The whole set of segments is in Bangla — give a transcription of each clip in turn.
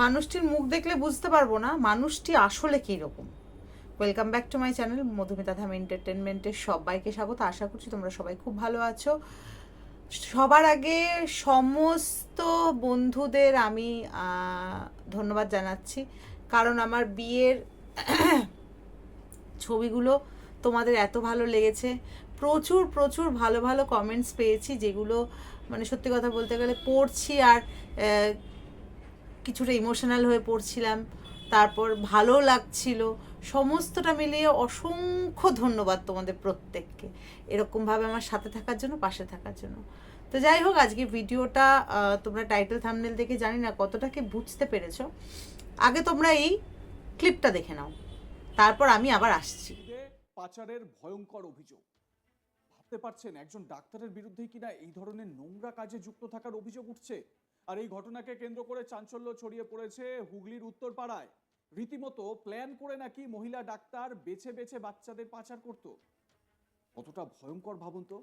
মানুষটির মুখ দেখলে বুঝতে পারব না মানুষটি আসলে কী রকম। Welcome back to my channel Madhumita Dham এন্টারটেনমেন্টের সবাইকে স্বাগত। আশা করছি তোমরা সবাই খুব ভালো আছো। সবার আগে সমস্ত বন্ধুদের আমি ধন্যবাদ জানাচ্ছি। কারণ আমার বিয়ের ছবিগুলো তোমাদের এত ভালো লেগেছে। প্রচুর প্রচুর ভালো ভালো কমেন্টস পেয়েছি যেগুলো মানে সত্যি কথা বলতে গেলে পড়ছি আর কিছুটা ইমোশনাল হয়ে পড়ছিলাম। তারপর ভালো লাগছিল। সমস্তটা মিলিয়ে অসংখ্য ধন্যবাদ তোমাদের প্রত্যেককে। এরকমভাবে আমার সাথে থাকার জন্য, পাশে থাকার জন্য। তো যাই হোক আজকে ভিডিওটা তোমরা টাইটেল থামনেল দেখে জানি না কতটা কি বুঝতে পেরেছ। আগে তোমরা এই ক্লিপটা দেখে নাও। তারপর আমি আবার আসছি। পাচারের ভয়ঙ্কর অভিযোগ। ভাবতে পারছেন একজন ডাক্তারের বিরুদ্ধে কিনা এই ধরনের নোংরা কাজে যুক্ত থাকার অভিযোগ উঠছে? আর এই ঘটনাকে কেন্দ্র করে চাঞ্চল্য ছড়িয়ে পড়েছে হুগলির উত্তরপাড়ায়। রীতিমতো প্ল্যান করে নাকি মহিলা ডাক্তার বেছে বেছে বাচ্চাদের পাচার করত। কতটা ভয়ঙ্কর ভাবুন তো।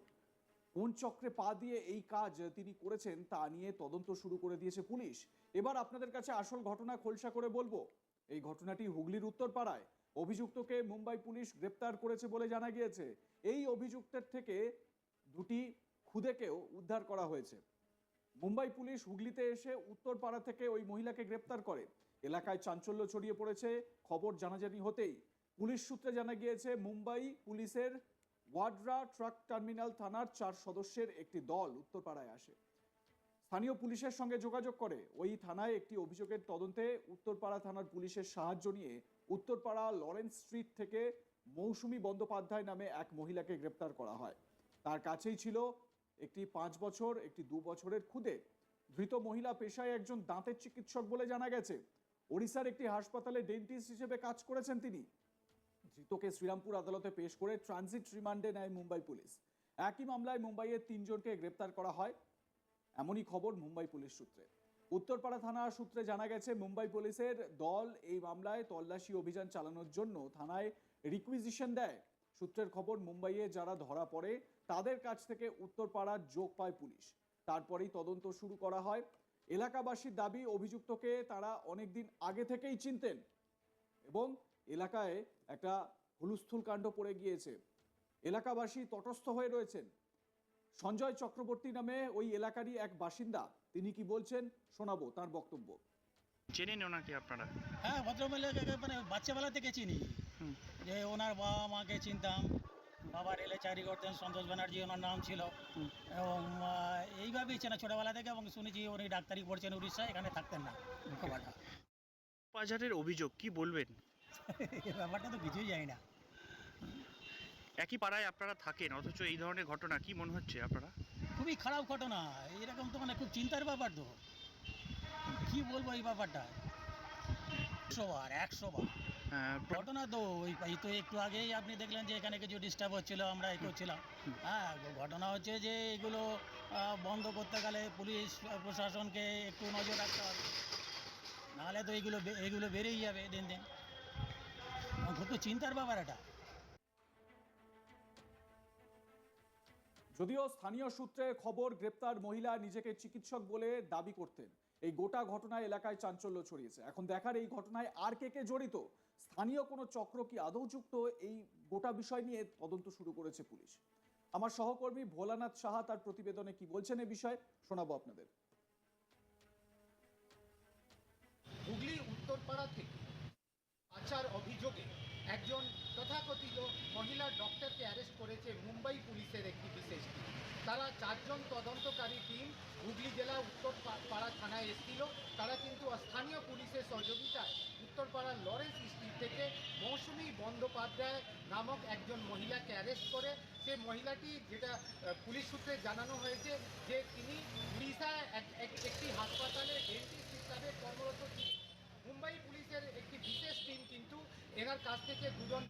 কোন চক্রে পা দিয়ে এই কাজ তিনি করেছেন তা নিয়ে তদন্ত শুরু করে দিয়েছে পুলিশ। এবার আপনাদের কাছে আসল ঘটনা খোলসা করে বলব। এই ঘটনাটি হুগলির উত্তরপাড়ায়। অভিযুক্তকে মুম্বাই পুলিশ গ্রেপ্তার করেছে বলে জানা গিয়েছে। এই অভিযুক্তের থেকে দুটি খুদেকেও উদ্ধার করা হয়েছে। মুম্বাই পুলিশ হুগলিতে এসে উত্তরপাড়া থেকে ওই মহিলাকে গ্রেপ্তার করে। এলাকায় চাঞ্চল্য ছড়িয়ে পড়েছে, খবর জানাজানি হতেই। পুলিশ সূত্রে জানা গিয়েছে, মুম্বাই পুলিশের ওয়াড্রা ট্রাক টার্মিনাল থানার চার সদস্যের একটি দল উত্তরপাড়ায় আসে। স্থানীয় পুলিশের সঙ্গে যোগাযোগ করে, ওই থানায় একটি অভিযোগের তদন্তে উত্তরপাড়া থানার পুলিশের সাহায্য নিয়ে উত্তরপাড়া লরেন্স স্ট্রিট থেকে মৌসুমী বন্দ্যোপাধ্যায় নামে এক মহিলাকে গ্রেপ্তার করা হয়। তার কাছেই ছিল একটি পাঁচ বছর, একটি দু বছরের খুদে ধৃত মহিলা পেশায় একজন দাঁতের চিকিৎসক বলে জানা গেছে। ওড়িশার একটি হাসপাতালে ডেন্টিস্ট হিসেবে কাজ করেছেন তিনি। ধৃতকে শ্রীরামপুর আদালতে পেশ করে ট্রানজিট রিমান্ডে নেয় মুম্বাই পুলিশ। একই মামলায় মুম্বাইয়ের তিনজনকে গ্রেপ্তার করা হয়। এমনই খবর মুম্বাই পুলিশ সূত্রে। উত্তরপাড়া থানা সূত্রে জানা গেছে, মুম্বাই পুলিশের দল এই মামলায় তল্লাশি অভিযান চালানোর জন্য থানায় রিকুইজিশন দেয়। সূত্রের খবর মুম্বাইয়ে যারা ধরা পড়ে তাদের কাছ থেকে উত্তরপাড়ার যোগ পায় পুলিশ। তারপরেই তদন্ত শুরু করা হয়। এলাকাবাসীর দাবি অভিযুক্তকে তারা অনেকদিন আগে থেকেই চিনতেন এবং এলাকায় একটা হুলুস্থুল কাণ্ড পড়ে গিয়েছে। এলাকাবাসী তটস্থ হয়ে রয়েছেন। সঞ্জয় চক্রবর্তী নামে ওই এলাকারই এক বাসিন্দা। তিনি কি বলছেন শোনাবো তার বক্তব্য। চেনেন ওনাকে আপনারা? হ্যাঁ ভদ্রমহিলাকে মানে বাচ্চাবেলা থেকে চিনি। যে ওনার বাবা মাকে চিনতাম বাবা রেলে চাকরি করতেন সন্তোষ ব্যানার্জি ওনার নাম ছিল। এবং এইভাবেই চেনা ছোটোবেলা থেকে এবং শুনেছি উনি ডাক্তারি পড়ছেন উড়িষ্যায় এখানে থাকতেন না। বাজারের অভিযোগ কি বলবেন? ব্যাপারটা তো কিছুই জানি না। একই পাড়ায় আপনারা থাকেন অথচ এই ধরনের ঘটনা কি মনে হচ্ছে আপনারা? খুবই খারাপ ঘটনা। এরকম তো মানে খুব চিন্তার ব্যাপার তো। কি বলব এই ব্যাপারটা? একশো বার একশো বার। ঘটনা তো ওই এই তো একটু আগেই আপনি দেখলেন যে এখানে কিছু ডিস্টার্ব হচ্ছিল আমরা এ করছিলাম। হ্যাঁ ঘটনা হচ্ছে যে এগুলো বন্ধ করতে গেলে পুলিশ প্রশাসনকে একটু নজর রাখতে হবে। নাহলে তো এগুলো এগুলো বেড়েই যাবে দিন দিন। খুব তো চিন্তার ব্যাপার এটা। যদিও স্থানীয় সূত্রে খবর গ্রেপ্তার মহিলা নিজেকে চিকিৎসক বলে দাবি করতেন। এই গোটা ঘটনায় এলাকায় চাঞ্চল্য ছড়িয়েছে। এখন দেখার এই ঘটনায় আর কে কে জড়িত স্থানীয় কোনো চক্র কি আদৌ যুক্ত? এই গোটা বিষয় নিয়ে তদন্ত শুরু করেছে পুলিশ। আমার সহকর্মী ভোলানাথ সাহা তার প্রতিবেদনে কি বলছেন এ বিষয়ে শোনাবো আপনাদের। হুগলি উত্তরপাড়া থেকে আচার অভিযোগে একজন তথাকথিত মহিলা ডক্টরকে অ্যারেস্ট করেছে মুম্বাই পুলিশের একটি বিশেষ টিম। তারা চারজন তদন্তকারী টিম হুগলি জেলা উত্তরপাড়া থানায় এসেছিল। তারা কিন্তু স্থানীয় পুলিশের সহযোগিতায় উত্তরপাড়ার লরেন্স স্ট্রিট থেকে মৌসুমি বন্দ্যোপাধ্যায় নামক একজন মহিলাকে অ্যারেস্ট করে। সে মহিলাটি যেটা পুলিশ সূত্রে জানানো হয়েছে যে তিনি এক- একটি হাসপাতালে ডেন্টিস্ট হিসাবে কর্মরত ছিলেন। মুম্বাই পুলিশের একটি বিশেষ টিম কিন্তু এনার কাছ থেকে দুজন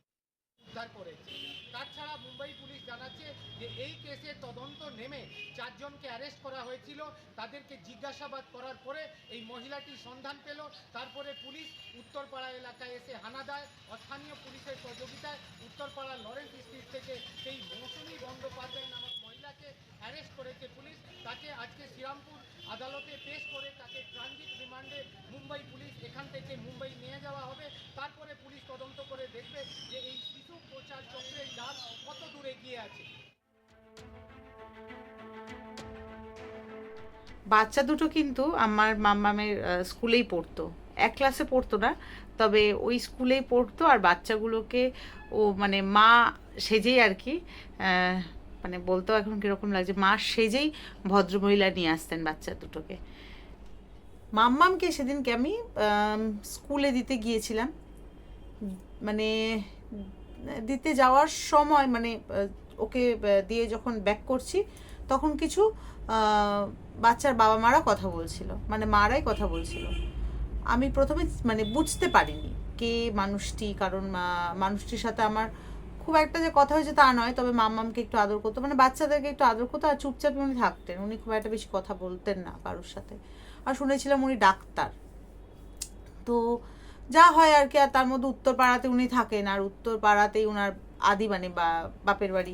উদ্ধার করেছে। তাছাড়া মুম্বাই পুলিশ জানাচ্ছে যে এই কেসে তদন্ত নেমে চারজনকে অ্যারেস্ট করা হয়েছিল। তাদেরকে জিজ্ঞাসাবাদ করার পরে এই মহিলাটি সন্ধান পেল। তারপরে পুলিশ উত্তরপাড়া এলাকায় এসে হানা দেয়। স্থানীয় পুলিশের সহযোগিতায় উত্তরপাড়া লরেন্স স্ট্রিট থেকে সেই মৌসুমী বন্দ্যোপাধ্যায় নামক মহিলাকে অ্যারেস্ট করেছে। পুলিশ তাকে আজকে শ্রীরামপুর আদালতে পেশ করে তাকে ট্রানজিট রিমান্ডে মুম্বাই পুলিশ এখান থেকে মুম্বাই নিয়ে যাওয়া হবে। তারপরে পুলিশ তদন্ত করে দেখবে যে এই শিশু প্রচার চক্রের জাল কত দূরে গিয়ে আছে। বাচ্চা দুটো কিন্তু আমার মাম্মামের আহ, স্কুলেই পড়তো। এক ক্লাসে পড়তো না তবে ওই স্কুলেই পড়তো আর বাচ্চাগুলোকে ও মানে মা সেজেই আর কি মানে বলতেও এখন কীরকম লাগছে, মা সেজেই ভদ্রমহিলা নিয়ে আসতেন বাচ্চা দুটোকে। মাম্মামকে সেদিনকে আমি স্কুলে দিতে গিয়েছিলাম। মানে দিতে যাওয়ার সময় মানে ওকে দিয়ে যখন ব্যাক করছি, তখন কিছু বাচ্চার বাবা মারা কথা বলছিল। মানে মারাই কথা বলছিল। আমি প্রথমে মানে বুঝতে পারিনি কে মানুষটি, কারণ মানুষটির সাথে আমার খুব একটা যে কথা হয়েছে তা নয়, তবে মাম্মামকে একটু আদর করতো। মানে বাচ্চাদেরকে একটু আদর করতো আর চুপচাপ উনি থাকতেন, উনি খুব একটা বেশি কথা বলতেন না কারোর সাথে। আর শুনেছিলাম উনি ডাক্তার। তো যা হয় আর কি, আর তার মধ্যে উত্তরপাড়াতে উনি থাকেন, আর উত্তরপাড়াতেই উনার আদি মানে বা, বাপের বাড়ি।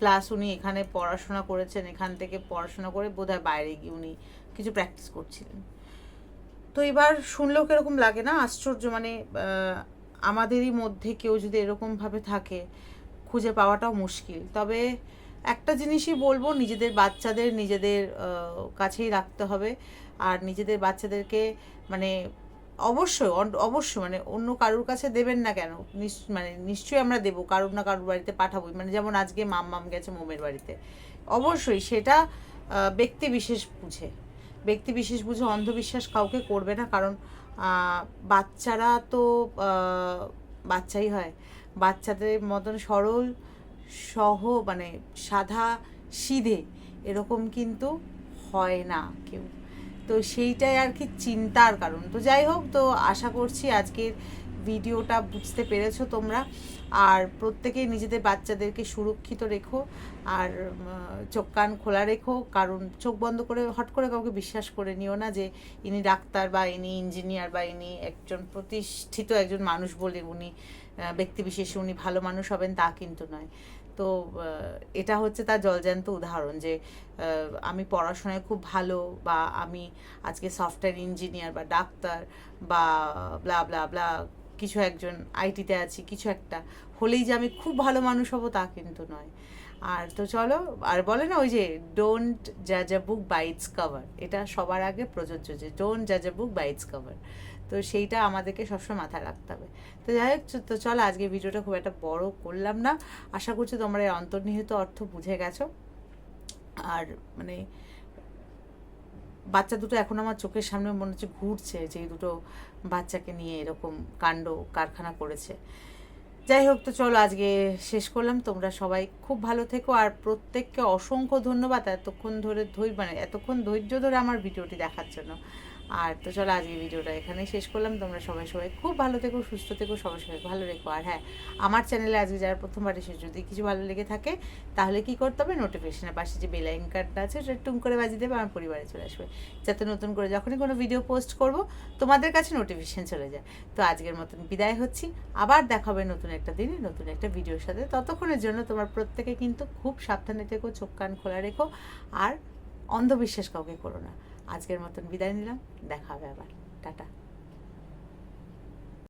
প্লাস উনি এখানে পড়াশোনা করেছেন, এখান থেকে পড়াশোনা করে বোধহয় বাইরে গিয়ে উনি কিছু প্র্যাকটিস করছিলেন। তো এবার শুনলেও কীরকম লাগে না? আশ্চর্য মানে আমাদেরই মধ্যে কেউ যদি এরকমভাবে থাকে, খুঁজে পাওয়াটাও মুশকিল। তবে একটা জিনিসই বলব, নিজেদের বাচ্চাদের নিজেদের কাছেই রাখতে হবে। আর নিজেদের বাচ্চাদেরকে মানে অবশ্যই অবশ্যই মানে অন্য কারুর কাছে দেবেন না কেন? মানে নিশ্চয়ই আমরা দেবো, কারুর না কারুর বাড়িতে পাঠাবোই। মানে যেমন আজকে মাম মাম গেছে মোমের বাড়িতে। অবশ্যই সেটা ব্যক্তি বিশেষ বুঝে। ব্যক্তি বিশেষ বুঝে, অন্ধবিশ্বাস কাউকে করবে না। কারণ বাচ্চারা তো বাচ্চাই হয়। বাচ্চাদের মতন সরল, সহ মানে সাধা, সিধে এরকম কিন্তু হয় না কেউ। তো সেইটাই আর কি চিন্তার কারণ। তো যাই হোক, তো আশা করছি আজকের ভিডিওটা বুঝতে পেরেছ তোমরা। আর প্রত্যেকেই নিজেদের বাচ্চাদেরকে সুরক্ষিত রেখো, আর চোখ কান খোলা রেখো, কারণ চোখ বন্ধ করে হট করে কাউকে বিশ্বাস করে নিও না যে ইনি ডাক্তার বা ইনি ইঞ্জিনিয়ার বা ইনি একজন প্রতিষ্ঠিত একজন মানুষ বলে উনি ব্যক্তিবিশেষে উনি ভালো মানুষ হবেন তা কিন্তু নয়। তো এটা হচ্ছে তার জলজ্যান্ত উদাহরণ যে আমি পড়াশোনায় খুব ভালো বা আমি আজকে সফটওয়্যার ইঞ্জিনিয়ার বা ডাক্তার বা, ব্লা ব্লা ব্লা কিছু একজন আইটিতে আছি, কিছু একটা। হলেই যে আমি খুব ভালো মানুষ হব তা কিন্তু নয়। আর তো চলো, আর বলে না ওই যে ডোন্ট জাজ আ বুক বাইটস কভার এটা সবার আগে প্রযোজ্য যে ডোন্ট জাজ আ বুক বাইটস কভার তো সেইটা আমাদেরকে সবসময় মাথায় রাখতে হবে। তো যাই হোক, তো চলো আজকে ভিডিওটা খুব একটা বড় করলাম না। আশা করছি তোমরা এই অন্তর্নিহিত অর্থ বুঝে গেছো। আর মানে বাচ্চা দুটো এখন আমার চোখের সামনে মনে হচ্ছে ঘুরছে যে দুটো বাচ্চাকে নিয়ে এরকম কাণ্ড কারখানা করেছে। যাই হোক, তো চলো আজকে শেষ করলাম। তোমরা সবাই খুব ভালো থেকো। আর প্রত্যেককে অসংখ্য ধন্যবাদ এতক্ষণ ধরে ধৈর্য মানে এতক্ষণ ধৈর্য ধরে আমার ভিডিওটি দেখার জন্য। আর তো চলো আজকে ভিডিওটা এখানেই শেষ করলাম। তোমরা সবাই সবাই খুব ভালো থেকো, সুস্থ থেকো, সবাই সবাই ভালো রেখো। আর হ্যাঁ আমার চ্যানেলে আজকে যারা প্রথমবার এসে যদি কিছু ভালো লেগে থাকে, তাহলে কি করতে হবে? নোটিফিকেশনের পাশে যে বেল আইকনটা আছে, সেটা টুম করে বাজিয়ে দেবে, আমার পরিবারে চলে আসবে। যাতে নতুন করে যখনই কোনো ভিডিও পোস্ট করব, তোমাদের কাছে নোটিফিকেশন চলে যায়। তো আজকের মতন বিদায় হচ্ছি। আবার দেখা হবে নতুন একটা দিনে, নতুন একটা ভিডিওর সাথে। ততক্ষণের জন্য তোমার প্রত্যেকে কিন্তু খুব সাবধানে থেকো, চোখ কান খোলা রেখো। আর অন্ধবিশ্বাস কাউকে করো না। আজকের মতন বিদায় নিলাম দেখা হবে আবার। টাটা।